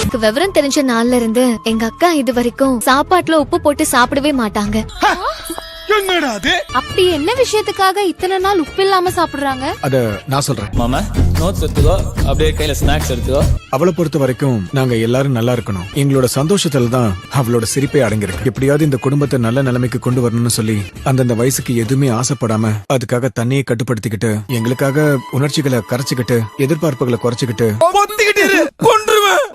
எனக்கு விவரம் தெரிஞ்ச நாள்ல இருந்து எங்க அக்கா இது வரைக்கும் சாப்பாட்டுல உப்பு போட்டு சாப்பிடவே மாட்டாங்க. என்னடா அது அப்படி என்ன விஷயத்துக்காக இத்தனை நாள் உப்பு இல்லாம சாப்பிடுறாங்க? அத நான் சொல்றேன். மாமா நோட்ஸ் எடுத்துக்கோ அப்படியே கையில ஸ்நாக்ஸ் எடுத்துக்கோ. அவளை பொறுத்த வரைக்கும் நாங்க எல்லாரும் நல்லா இருக்கணும். எங்களோட சந்தோஷத்துல தான் அவளோட சிரிப்பே அடங்கியிருக்கு. எப்படியாவது இந்த குடும்பத்தை நல்ல நிலைமைக்கு கொண்டு வரணும்னு சொல்லி அந்தந்த வயசுக்கு எதுவுமே ஆசைப்படாம அதுக்காக தண்ணியை கட்டுப்படுத்திக்கிட்டு எங்களுக்காக உணர்ச்சிகளை கரைச்சுக்கிட்டு எதிர்பார்ப்புகளை குறைச்சுக்கிட்டு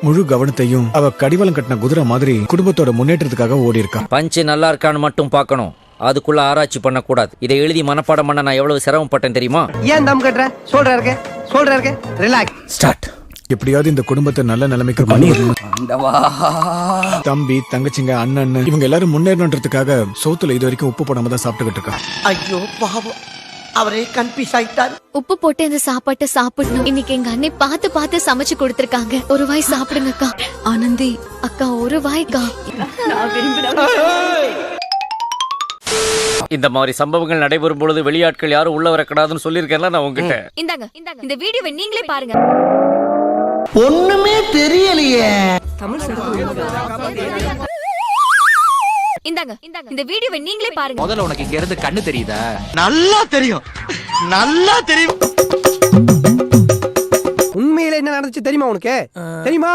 முழு கவனத்தையும் அவ கடிவாளம் கட்டின குதிரை மாதிரி குடும்பத்தோட முன்னேற்றத்துக்காக ஓடி இருக்கா பஞ்சு நல்லா இருக்கான்னு மட்டும் பார்க்கணும். அதுக்குள்ள ஆராய்ச்சி பண்ணக்கூடாது. இதை எழுதி மனப்பாடம் பண்ண நான் எவ்வளவு சிரமப்பட்டேன் தெரியுமா? ஏன் தம் கட்டுற? சொல்ற இருக்க சொல்ற இருக்க ரிலாக்ஸ் ஸ்டார்ட் எப்படியாவது இந்த குடும்பத்தை நல்ல நிலைமைக்கு கொண்டு வரணும். தம்பி தங்கச்சிங்க அண்ணன் இவங்க எல்லாரும் முன்னேறணுன்றதுக்காக சோத்துல இது வரைக்கும் உப்பு போடாம தான் சாப்பிட்டுக்கிட்டு இருக்கா? ஐயோ பாவம். அவரே கன்ஃபியூஸ் ஆயிட்டார். உப்பு போட்டு இந்த சாப்பாட்டை சாப்பிடணும். இன்னைக்கு எங்க அண்ணி பார்த்து பார்த்து சமைச்சு கொடுத்திருக்காங்க. ஒரு வாய் சாப்பிடுங்கக்கா. ஆனந்தி அக்கா ஒரு வாய்க்கா. இந்த மாதிரி சம்பவங்கள் நடைபெறும் பொழுது வெளியாட்கள் யாரும் உள்ள வரக்கூடாதுன்னு சொல்லியிருக்கேன்ல நான் உங்ககிட்ட. இந்தாங்க இந்தாங்க. இந்த வீடியோவை நீங்களே பாருங்க. ஒண்ணுமே தெரியலையே. இந்தாங்க இந்தாங்க. இந்த வீடியோவை நீங்களே பாருங்க. முதல்ல உனக்கு இங்க இருந்து கண்ணு தெரியுதா? நல்லா தெரியும். நல்லா தெரியும். உண்மையில என்ன நடந்துச்சு தெரியுமா உனக்கு? தெரியுமா?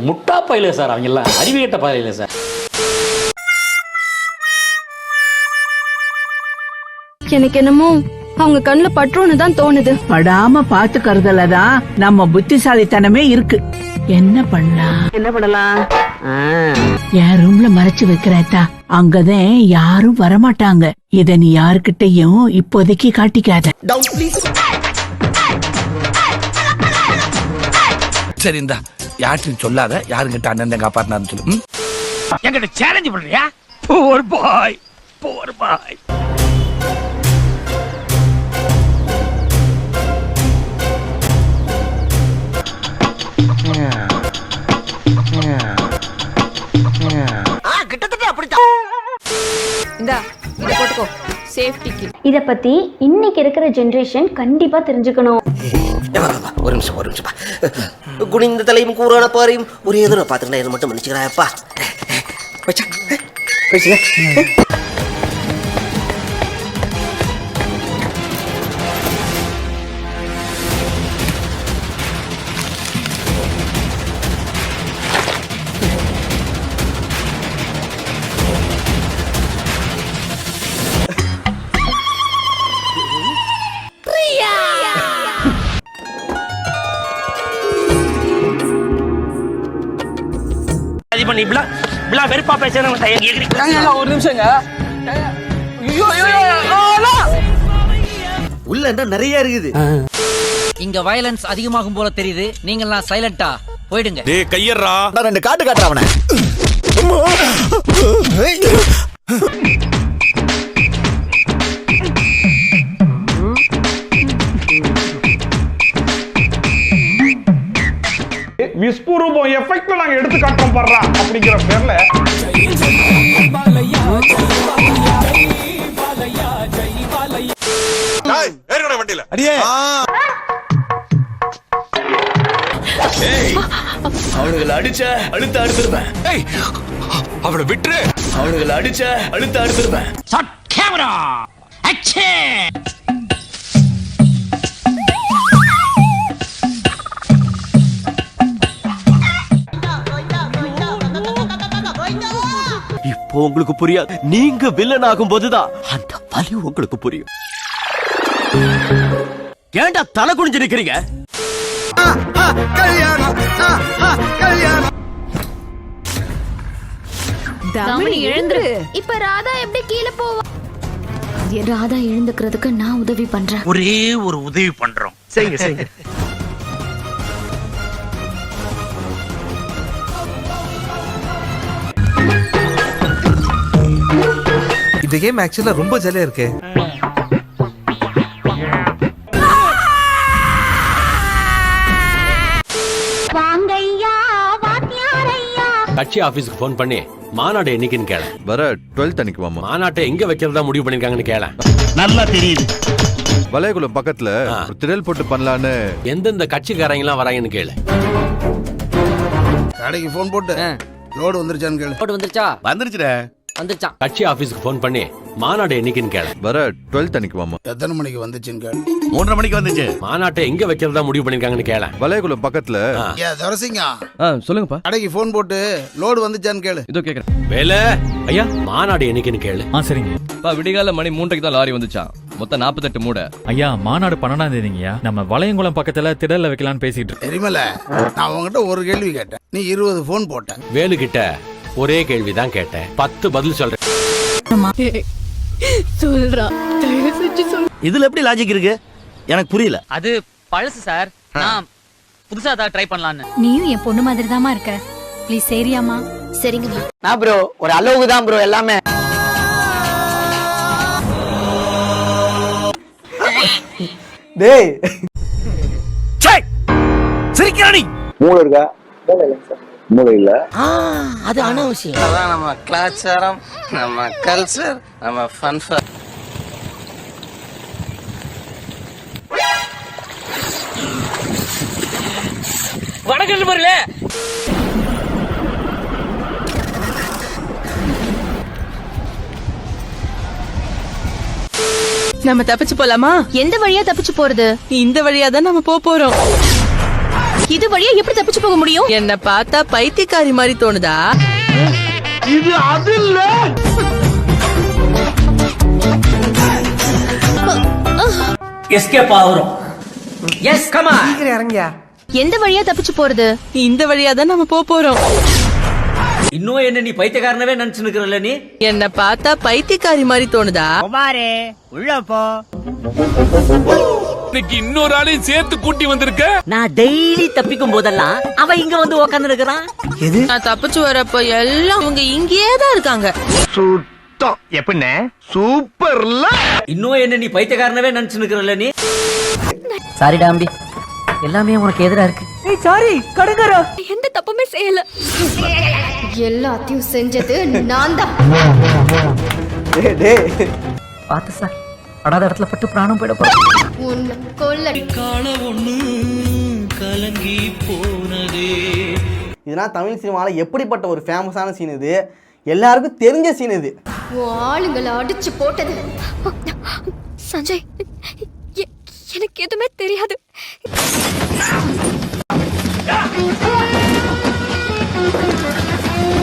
முட்டா பயில சார் அவங்க எல்லாம் அறிவியட்ட பயில சார். எனக்கு என்னமோ அவங்க கண்ணுல பற்றுன்னு தான் தோணுது. படாம பாத்துக்கறதுல தான் நம்ம புத்திசாலித்தனமே இருக்கு. என்ன பண்ணலாம்? என்ன பண்ணலாம்? என் ரூம்ல மறைச்சு வைக்கிறேத்தா அங்கதான் யாரும் வரமாட்டாங்க. இத நீ யாருக்கிட்டயும் இப்போதைக்கு காட்டிக்காத. டவுன் யார்ட்டும் சொல்லாத யாருங்கிட்ட அண்ணன் காப்பாத்தினான்னு சொல்லு. ம்? என்கிட்ட சேலஞ்ச் பண்றியா? போர் பாய் போர் பாய் இத பத்தி இன்னைக்கு இருக்கிற ஜெனரேஷன் கண்டிப்பா தெரிஞ்சுக்கணும். ஒரு நிமிஷம் ஒரு நிமிஷம் குனிந்த தலையும் கூறான பாறையும் ஒரே தூரம் பார்த்துக்கிட்டா என்ன மட்டும் மன்னிச்சுக்கிறாயப்பா? வச்சா வச்சுக்க பண்ணி இப்படிலாம் இப்படிலாம் வெறுப்பா பேசுறேன் ஒரு நிமிஷங்க உள்ள என்ன நிறைய இருக்குது. இங்க வயலன்ஸ் அதிகமாகும் போல தெரியுது. நீங்கெல்லாம் சைலண்டா போயிடுங்க. டேய் கையறா ரெண்டு காட்டு காட்டுற அவனை. நாங்க எடுத்து காட்டுறோம் பாடுறா அப்படிங்கிற பேர்ல. வண்டியில. அடியே. அவனுங்களை அடிச்ச அழுத்த அழுத்திருப்பேன் ஏய் அவளை விட்டுரு. அவனுங்களை அடிச்ச அழுத்த அழுத்திருப்பேன் உங்களுக்கு புரியாது. நீங்க வில்லன் ஆகும் போதுதான் அந்த வலி உங்களுக்கு புரியும். ஏன்டா தலை குனிஞ்சு நிக்கிறீங்க? எழுந்துரு. இப்ப ராதா எப்படி கீழே போவா? ராதா எழுந்துக்கிறதுக்கு நான் உதவி பண்றேன். ஒரே ஒரு உதவி பண்றோம். செய்யுங்க செய்யுங்க. இந்த கேம் ஆக்சுவலா ரொம்ப ஜாலியா இருக்கு. கட்சி ஆபீஸ்க்கு ஃபோன் பண்ணி மாநாடு என்னைக்குன்னு கேள. வர டுவெல்த் அன்னைக்கு மாமா மாநாட்டை எங்க வைக்கிறதா முடிவு பண்ணிருக்காங்கன்னு கேள. நல்லா தெரியுது. வளையகுளம் பக்கத்துல திடல் போட்டு பண்ணலான்னு எந்தெந்த கட்சிக்காரங்க எல்லாம் வராங்கன்னு கேளு. கடைக்கு ஃபோன் போட்டு லோடு வந்துருச்சான்னு கேளு. போட்டு வந்துருச்சா? வந்துருச்சுடா. வந்துருச்சான் கட்சி ஆபீஸ்க்கு ஃபோன் பண்ணி மாநாடு என்னைக்குன்னு கேள. வர டுவெல்த் அன்னைக்கு மாமா எத்தனை மணிக்கு வந்துச்சுன்னு கேளு. மூன்றரை மணிக்கு வந்துச்சு. மாநாட்டை எங்க வைக்கிறதா முடிவு பண்ணிருக்காங்கன்னு கேள. வளையகுளம் பக்கத்துல. ஏ துரசிங்க? சொல்லுங்கப்பா. கடைக்கு ஃபோன் போட்டு லோடு வந்துச்சான்னு கேளு. இதோ கேக்குறேன். வேலை ஐயா மாநாடு என்னைக்குன்னு கேளு. ஆ சரிங்க. விடிகால மணி மூன்றைக்கு தான் லாரி வந்துச்சான் மொத்தம் நாற்பத்தெட்டு மூடை. ஐயா மாநாடு பன்னெண்டாம் தேதிங்கய்யா. நம்ம வளையங்குளம் பக்கத்துல திடல்ல வைக்கலாம்னு பேசிட்டு தெரியுமல நான் உங்ககிட்ட ஒரு கேள்வி கேட்டேன். நீ இருபது ஃபோன் போட்ட. வேலு கிட்ட ஒரே கேள்விதான் கேட்டேன். பத்து பதில் சொல்றேன் சொல்றா. தயவு செஞ்சு சொல். இதுல எப்படி லாஜிக் இருக்கு? எனக்கு புரியல. அது பழசு சார். நான் புதுசா தான் ட்ரை பண்ணலான்னு. நீயும் என் பொண்ணு மாதிரி தாமா இருக்க ப்ளீஸ் சரியாமா சரிங்கம்மா நான் ப்ரோ ஒரு அளவுக்கு தான் ப்ரோ எல்லாமே. டேய். சிரிக்கிறானி அது அனாவசியம். அதான் நம்ம கலாச்சாரம் நம்ம கல்ச்சர் நம்ம ஃபன் வணக்கம் பாருல நம்ம தப்பிச்சு போலாமா? எந்த வழியா தப்பிச்சு போறது? இந்த வழியா தான் நம்ம போறோம். இது வழியா எப்படி தப்பிச்சு போக முடியும்? என்ன பார்த்தா பைத்தியக்காரி மாதிரி தோணுதா? இது அது இல்ல எஸ்கேப் ஆகுறோம் எஸ் கமா இறங்கியா? எந்த வழியா தப்பிச்சு போறது? இந்த வழியா தான் நம்ம போக போறோம். இன்னும் என்ன நீ பைத்தியக்காரனவே நினைச்சு நிக்கிறல்ல நீ? என்ன பார்த்தா பைத்தியக்காரி மாதிரி தோணுதா? குமாரே உள்ள போ. இன்னைக்கு இன்னொரு ஆளையும் சேர்த்து கூட்டி வந்திருக்க? நான் டெய்லி தப்பிக்கும் போதெல்லாம் அவ இங்க வந்து உக்காந்து இருக்கிறான் நான் தப்பிச்சு வரப்ப எல்லாம் இவங்க இங்கேயே தான் இருக்காங்க. சுத்தம் எப்படின்னு சூப்பர்ல. இன்னும் என்ன நீ பைத்தியக்காரனவே நினைச்சு நிக்கிறல்ல நீ? சாரிடா அம்பி எல்லாமே உனக்கு எதிரா இருக்கு. எந்த தப்புமே செய்யல. எல்லாத்தையும் செஞ்சது நான் தான். பார்த்து சார். படாத இடத்துல பட்டு பிராணம் போயிட போறோம் உன்னை கொல்ல கால ஒன்று கலங்கி போனதே. இதெல்லாம் தமிழ் சினிமாவில் எப்படிப்பட்ட ஒரு ஃபேமஸான சீன் இது? எல்லாருக்கும் தெரிஞ்ச சீன் இது. ஆளுங்களை அடிச்சு போட்டது. சஞ்சய் எனக்கு எதுவுமே தெரியாது.